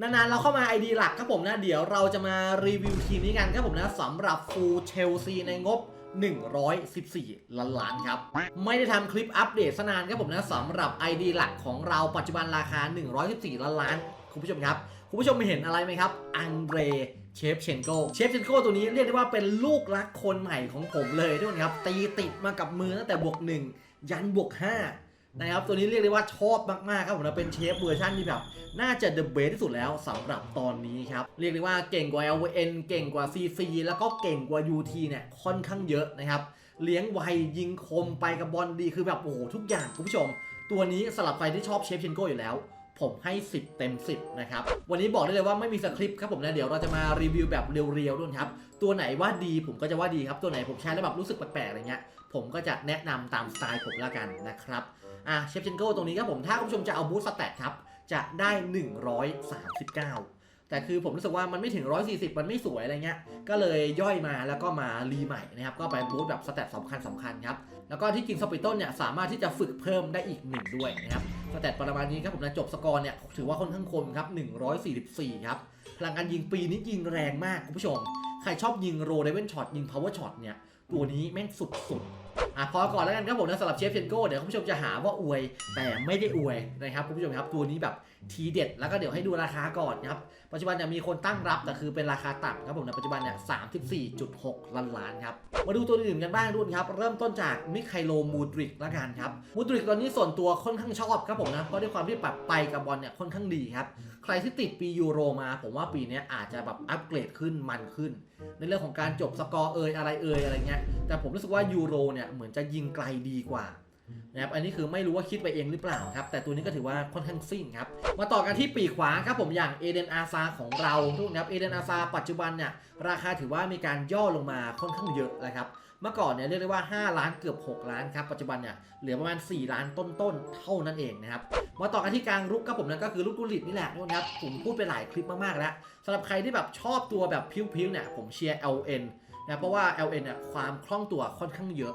นานๆเราเข้ามา ID หลักครับผมนะ เดี๋ยวเราจะมารีวิวทีมนี้กันครับผมนะสำหรับฟูลเชลซีในงบ 114 ล้านล้านครับ ไม่ได้ทำคลิปอัปเดตสนานครับผมนะสำหรับ ID หลักของเราปัจจุบันราคา 114 ล้านล้านคุณผู้ชมครับ คุณผู้ชมเห็นอะไรไหมครับ อังเดรเชฟเชนโกเชฟเชนโกตัวนี้เรียกได้ว่าเป็นลูกรักคนใหม่ของผมเลยทุกคนครับ ตีติดมากับมือตั้งแต่บวก 1 ยันบวก 5 นะครับตัวนี้เรียกได้ว่าชอบมากๆครับผมนะเป็นเชฟเวอร์ชันที่แบบน่าจะเดอะเบสที่สุดแล้วสำหรับตอนนี้ครับเรียกได้ว่าเก่งกว่า LVN เก่งกว่า CC แล้วก็เก่งกว่า UT เนี่ยค่อนข้างเยอะนะครับเลี้ยงไวยิงคมไปกับบอลดีคือแบบโอ้โหทุกอย่างคุณผู้ชม ตัวนี้สำหรับใครที่ชอบเชฟเชนโกอยู่แล้ว ผมให้ 10 เต็ม 10 นะครับ วันนี้บอกได้เลยว่าไม่มีสคริปต์ครับผมนะ เดี๋ยวเราจะมารีวิวแบบเรียวๆด้วยครับ ตัวไหนว่าดีผมก็จะว่าดีครับ ตัวไหนผมใช้แล้วแบบรู้สึกแปลกๆอะไรเงี้ย ผมก็จะแนะนำตามสไตล์ผมแล้วกันนะครับ อะเชฟเชนโก้ตรงนี้ครับผม ถ้าคุณผู้ชมจะเอาบูสต์สแตทครับ จะได้ 139 แต่คือผมรู้สึกว่ามันไม่ถึง 140 มันไม่สวยอะไรเงี้ย ก็เลยย่อยมาแล้วก็มารีใหม่นะครับ ก็ไปบูสต์แบบสแตทสำคัญสำคัญครับ แล้วก็ที่จริงสปิโต้เนี่ยสามารถที่จะฝึกเพิ่มได้อีกหนึ่งด้วยนะครับสแตทประมาณนี้ครับผมนะจบสกอร์เนี่ยถือว่าค่อนข้างคมครับ 144 ครับ พลังการยิงปีนี้ยิงแรงมากคุณผู้ชม ใครชอบยิงโรเดเวนช็อตยิงพาวเวอร์ช็อตเนี่ยตัวนี้แม่งสุดๆอะพอก่อนแล้วกันครับผมนะสำหรับเชฟเชนโก้เดี๋ยวคุณผู้ชมจะหาว่าอวย แต่ไม่ได้อวยนะครับคุณผู้ชมครับตัวนี้แบบทีเด็ดแล้วก็เดี๋ยวให้ดูราคาก่อนนะครับปัจจุบันเนี่ยมีคนตั้งรับแต่คือเป็นราคาต่ำครับผมในปัจจุบันเนี่ย34.6ล้านล้านครับมาดูตัวอื่นกันบ้างรุ่นครับเริ่มต้นจากมิคไคโลมูดริกละกันครับมูดริกตอนนี้ส่วนตัวค่อนข้างชอบครับผมนะเพราะด้วยความที่ปรับไปกับบอลเนี่ยค่อนข้างดีครับใครที่ติดปียูโรมา ผมว่าปีนี้อาจจะแบบอัปเกรดขึ้นมันขึ้น ในเรื่องของการจบสกอร์เอยอะไรเอยอะไรเงี้ยแต่ผมรู้สึกว่ายูโรเนี่ยเหมือนจะยิงไกลดีกว่านะครับอันนี้คือไม่รู้ว่าคิดไปเองหรือเปล่าครับ แต่ตัวนี้ก็ถือว่าค่อนข้างซิ่งครับ มาต่อกันที่ปีกขวาครับผมอย่างเอเดนอาซาของเราทุกคนครับเอเดนอาซาปัจจุบันเนี่ยราคาถือว่ามีการย่อลงมาค่อนข้างเยอะนะครับเมื่อก่อนเนี่ยเรียกได้ว่า 5 ล้านเกือบ 6 ล้านครับปัจจุบันเนี่ยเหลือประมาณ 4 ล้านต้นๆเท่านั้นเองนะครับมาต่อกันที่กลางรุกครับผมนั่นก็คือลูกกุลิตนี่แหละทุกคนครับผมพูดไปหลายคลิปมากๆแล้วสำหรับใครที่แบบชอบตัวแบบพิ้วๆเนี่ยผมเชียร์ LN นะเพราะว่า LN เนี่ยความคล่องตัวค่อนข้างเยอะ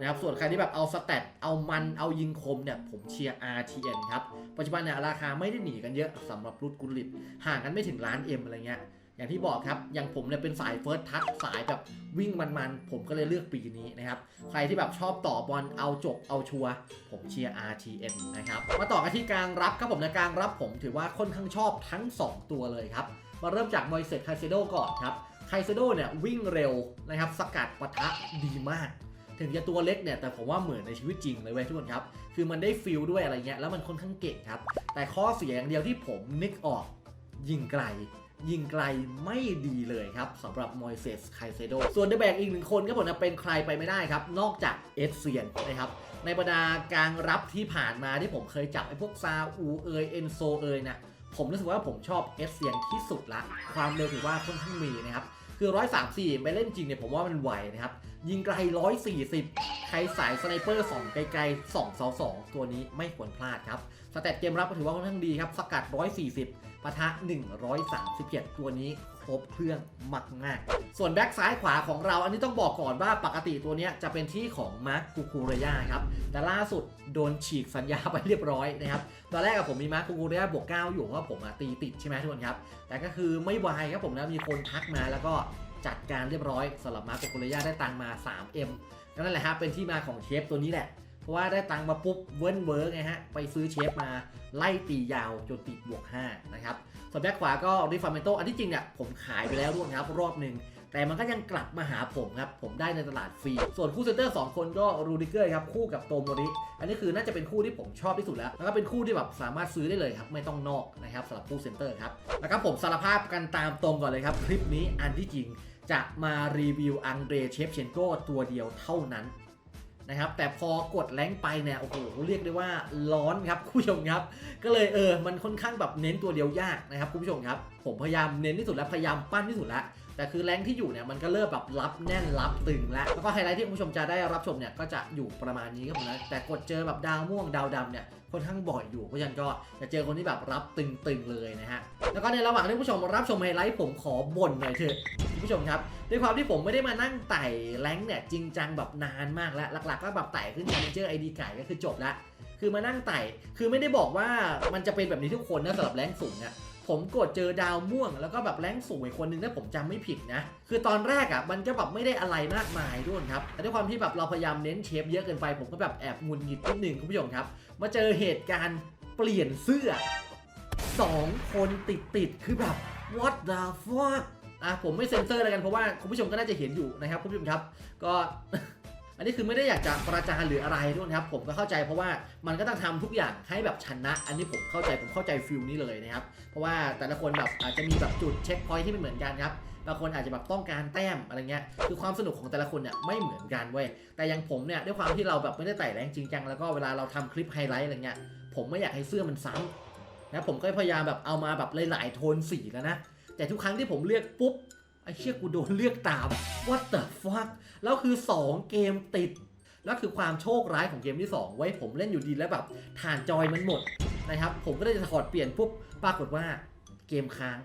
นะครับส่วนใครที่แบบเอาสแตทเอามันเอายิงคมเนี่ยผมเชียร์ RTN ครับ ปัจจุบันเนี่ยราคาไม่ได้หนีกันเยอะสำหรับรุ่นกุลิตห่างกันไม่ถึงล้าน M อะไรเงี้ยอย่างที่บอกครับ อย่างผมเนี่ยเป็นสายเฟิร์สทัชสายแบบวิ่งมันๆ ผมก็เลยเลือกปีนี้นะครับ ใครที่แบบชอบต่อบอลเอาจบเอาชัว ผมเชียร์ RTN นะครับ มาต่อกันที่กลางรับครับผมในกลางรับผมถือว่าค่อนข้างชอบทั้ง 2 ตัวเลยครับ มาเริ่มจากมอยเซตไคเซโดก่อนครับไคเซโดเนี่ยวิ่งเร็วนะครับ สกัดปะทะดีมาก ถึงจะตัวเล็กเนี่ยแต่ผมว่าเหมือนในชีวิตจริงเลยเว้ยทุกคนครับ คือมันได้ฟิลด้วยอะไรเงี้ยแล้วมันค่อนข้างเก่งครับ แต่ข้อเสียอย่างเดียวที่ผมนึกออกยิงไกลยิงไกลไม่ดีเลยครับสำหรับมอยเซสไคเซโดส่วนเดอะแบกอีกหนึ่งคนก็ผมนะเป็นใครไปไม่ได้ครับ นอกจากเอสเซียนนะครับ ในบรรดากางรับที่ผ่านมาที่ผมเคยจับไอ้พวกซาอูเอยเอนโซเอยนะผมรู้สึกว่าผมชอบเอสเซียนที่สุดละ ความเร็วถือว่าค่อนข้างมีนะครับ คือ 134 ไปเล่นจริงเนี่ยผมว่ามันไหวนะครับ ยิงไกล 140 ใครสายสไนเปอร์ส่องไกลๆ2 2 2 ตัวนี้ไม่ควรพลาดครับ สแตทเกมรับก็ถือว่าค่อนข้างดีครับ สกัด 140ปะทะ 137 ตัวนี้ครบเครื่องมากๆส่วนแบ็กซ้ายขวาของเราอันนี้ต้องบอกก่อนว่าปกติตัวนี้จะเป็นที่ของมาร์คคูคูเรยาครับ แต่ล่าสุดโดนฉีกสัญญาไปเรียบร้อยนะครับ ตอนแรกกับผมมีมาร์คคูคูเรยาบวก 9 อยู่เพราะว่าผมตีติดใช่ไหมทุกคนครับ แต่ก็คือไม่วายครับผมนะมีคนทักมาแล้วก็จัดการเรียบร้อยสำหรับมาร์คคูคูเรยาได้ตังมา 3M ก็นั่นแหละฮะเป็นที่มาของเชฟตัวนี้แหละ ราะว่าได้ตังมาปุ๊บเวิร์นเวิร์กไงฮะ ไปซื้อเชฟมาไล่ตียาวจนติดบวก 5 นะครับ ส่วนแบ็คขวาก็ริฟาเมโตอันที่จริงเนี่ยผมขายไปแล้วด้วยนะครับรอบหนึ่งแต่มันก็ยังกลับมาหาผมครับ ผมได้ในตลาดฟรี ส่วนคู่เซนเตอร์2คนก็รูดิเกอร์ครับ คู่กับโตโมริ อันนี้คือน่าจะเป็นคู่ที่ผมชอบที่สุดแล้ว แล้วก็เป็นคู่ที่แบบสามารถซื้อได้เลยครับ ไม่ต้องนอกนะครับสำหรับคู่เซนเตอร์ครับแล้วก็ผมสารภาพกันตามตรงก่อนเลยครับ คลิปนี้อันที่จริงจะมารีวิวอังเดรเชฟเชนโกตัวเดียวเท่านั้น นะครับ แต่พอกดแรงไปเนี่ยโอ้โหเรียกได้ว่าร้อนครับคุณผู้ชมครับ ก็เลยเออมันค่อนข้างแบบเน้นตัวเดียวยากนะครับคุณผู้ชมครับ ผมพยายามเน้นที่สุดแล้วพยายามปั้นที่สุดแล้ว แต่คือแรงที่อยู่เนี่ยมันก็เริ่มแบบรับแน่นรับตึงแล้วแล้วก็ไฮไลท์ที่คุณผู้ชมจะได้รับชมเนี่ยก็จะอยู่ประมาณนี้ครับผมนะแต่กดเจอแบบดาวม่วงดาวดำเนี่ยค่อนข้างบ่อยอยู่เพราะฉะนั้นก็จะเจอคนที่แบบรับตึงๆเลยนะฮะแล้วก็ในระหว่างที่ผู้ชมรับชมไฮไลท์ผมขอบ่นหน่อยเถอะคุณผู้ชมครับด้วยความที่ผมไม่ได้มานั่งไต่แรงเนี่ยจริงจังแบบนานมากแล้วหลักๆ ก็แบบไต่ขึ้น Challenger ID ไก่ก็คือจบละคือมานั่งไต่คือไม่ได้บอกว่ามันจะเป็นแบบนี้ทุกคนนะสำหรับแรงสูงอะผ ผมกดเจอดาวม่วง แล้วก็แบบแรงสูงอีกคนนึงถ้าผมจำไม่ผิดนะ คือตอนแรกอะมันก็แบบไม่ได้อะไรมากมายด้วยครับ แต่ด้วยความที่แบบเราพยายามเน้นเชฟเยอะเกินไป ผมก็แบบแอบงุนงิดนิดนึงคุณผู้ชมครับ มาเจอเหตุการณ์เปลี่ยนเสื้อสองคนติดติดคือแบบ what the fuck อะผมไม่เซ็นเซอร์แล้วกันเพราะว่าคุณผู้ชมก็น่าจะเห็นอยู่นะครับคุณผู้ชมครับ ก็ อันนี้คือไม่ได้อยากจะประจานหรืออะไรทุกคนครับ ผมก็เข้าใจเพราะว่ามันก็ต้องทำทุกอย่างให้แบบชนะ อันนี้ผมเข้าใจผมเข้าใจฟิลนี้เลยนะครับ เพราะว่าแต่ละคนแบบอาจจะมีแบบจุดเช็คพอยท์ที่ไม่เหมือนกันครับบางคนอาจจะแบบต้องการแต้มอะไรเงี้ย คือความสนุกของแต่ละคนเนี่ยไม่เหมือนกันเว้ย แต่อย่างผมเนี่ยด้วยความที่เราแบบไม่ได้ไต่แรงจริงจังแล้วก็เวลาเราทำคลิปไฮไลท์อะไรเงี้ย ผมไม่อยากให้เสื้อมันซ้ำนะผมก็พยายามแบบเอามาแบบหลายๆโทนสีแล้วนะ แต่ทุกครั้งที่ผมเลือกปุ๊บ ไอ้เชี่ยกูโดนเลือกตาม what the fuck แล้วคือ 2 เกมติด แล้วคือความโชคร้ายของเกมที่ 2 ไว้ผมเล่นอยู่ดีแล้วแบบฐานจอยมันหมดนะครับ ผมก็เลยจะถอดเปลี่ยนปุ๊บปรากฏว่าเกมค้าง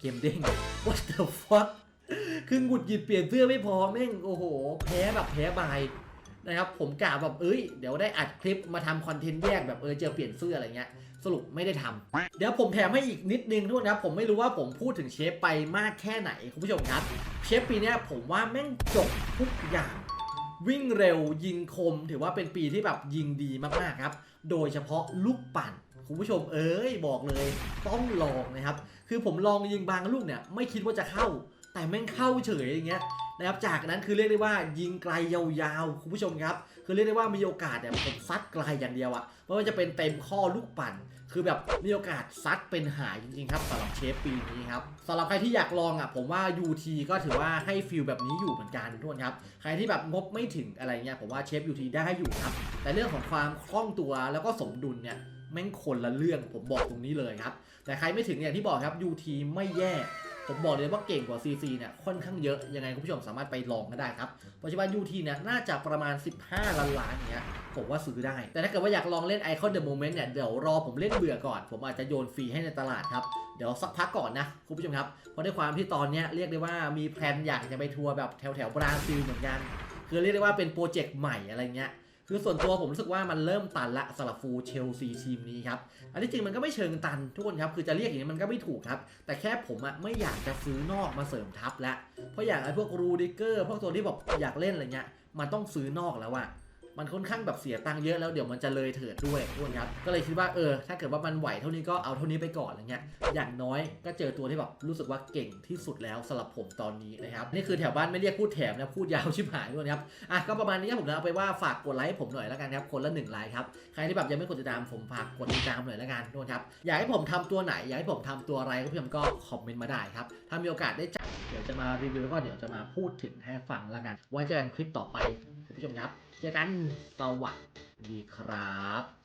เกมเด้ง what the fuck คือหงุดหงิดเปลี่ยนเสื้อไม่พอแม่งโอ้โห แพ้แบบแพ้บาย นะครับผมกะแบบเอ้ยเดี๋ยวได้อัดคลิปมาทำคอนเทนต์แยกแบบเออเจอเปลี่ยนเสื้ออะไรเงี้ยสรุปไม่ได้ทำเดี๋ยวผมแถมให้อีกนิดนึงทุกคนครับผมไม่รู้ว่าผมพูดถึงเชฟไปมากแค่ไหนคุณผู้ชมครับ เชฟปีเนี้ยผมว่าแม่งจบทุกอย่าง วิ่งเร็วยิงคม ถือว่าเป็นปีที่แบบยิงดีมากๆครับ โดยเฉพาะลูกปั่นคุณผู้ชมเอ้ยบอกเลยต้องลองนะครับ คือผมลองยิงบางลูกเนี่ยไม่คิดว่าจะเข้า แต่แม่งเข้าเฉยอย่างเงี้ย นะครับจากนั้นคือเรียกได้ว่ายิงไกลยาวๆคุณผู้ชมครับ คือเรียกได้ว่ามีโอกาสเนี่ยผมซัดไกลอย่างเดียวอะไม่ว่าจะเป็นเต็มข้อลูกปั่น คือแบบมีโอกาสซัดเป็นหายจริงๆครับสำหรับเชฟปีนี้ครับสำหรับใครที่อยากลองอะผมว่า UT ก็ถือว่าให้ฟิลแบบนี้อยู่เหมือนกันทุกคนครับใครที่แบบงบไม่ถึงอะไรเงี้ยผมว่าเชฟ UT ได้อยู่ครับแต่เรื่องของความคล่องตัวแล้วก็สมดุลเนี่ยแม่งคนละเรื่องผมบอกตรงนี้เลยครับแต่ใครไม่ถึงอย่างที่บอกครับ UT ไม่แย่ ผมบอกเลยว่าเก่งกว่า CC เนี่ยค่อนข้างเยอะยังไงคุณผู้ชมสามารถไปลองก็ได้ครับปัจจุบัน UT เนี่ยน่าจะประมาณ 15 ล้านล้านอย่างเงี้ยผมว่าซื้อได้ แต่ถ้าเกิดว่าอยากลองเล่น Icon The Moment เนี่ยเดี๋ยวรอผมเล่นเบื่อก่อน ผมอาจจะโยนฟรีให้ในตลาดครับ เดี๋ยวสักพักก่อนนะคุณผู้ชมครับ เพราะด้วยความที่ตอนนี้เรียกได้ว่ามีแพลนอยากจะไปทัวร์แบบแถวแถวบราซิลเหมือนกัน คือเรียกได้ว่าเป็นโปรเจกต์ใหม่อะไรเงี้ย คือส่วนตัวผมรู้สึกว่ามันเริ่มตันละสำหรับฟูเชลซีทีมนี้ครับ อันที่จริงมันก็ไม่เชิงตันทุกคนครับ คือจะเรียกอย่างนี้มันก็ไม่ถูกครับ แต่แค่ผมอะไม่อยากจะซื้อนอกมาเสริมทัพแล้วเพราะอย่างไอ้พวกรูดิเกอร์พวกตัวที่แบบอยากเล่นอะไรเงี้ยมันต้องซื้อนอกแล้วอะ มันค่อนข้างแบบเสียตังค์เยอะแล้วเดี๋ยวมันจะเลยเถิดด้วยทุกคนครับก็เลยคิดว่าเออ ถ้าเกิดว่ามันไหวเท่านี้ก็เอาเท่านี้ไปก่อนอะไรเงี้ยอย่างน้อยก็เจอตัวที่แบบรู้สึกว่าเก่งที่สุดแล้วสำหรับผมตอนนี้นะครับนี่คือแถวบ้านไม่เรียกพูดแถมนะพูดยาวชิบหายด้วยนะครับอะก็ประมาณนี้ผมนะเอาไปว่าฝากกดไลค์ผมหน่อยแล้วกันครับคนละหนึ่งไลค์ครับใครที่แบบยังไม่กดติดตามผมฝากกดติดตามหน่อยแล้วกันด้วยครับอยากให้ผมทำตัวไหนอยากให้ผมทำตัวอะไรก็พี่ผมก็คอมเมนต์มาได้ครับถ้ามีโอกาสได้จัดเดี๋ยวจะมารีวิวแล้วก็เดี๋ยวจะมาพูดถึงให้ฟังแล้วกันไว้เจอกันคลิปต่อไปคุณผู้ชมครับ เจอกันสวัสดีครับ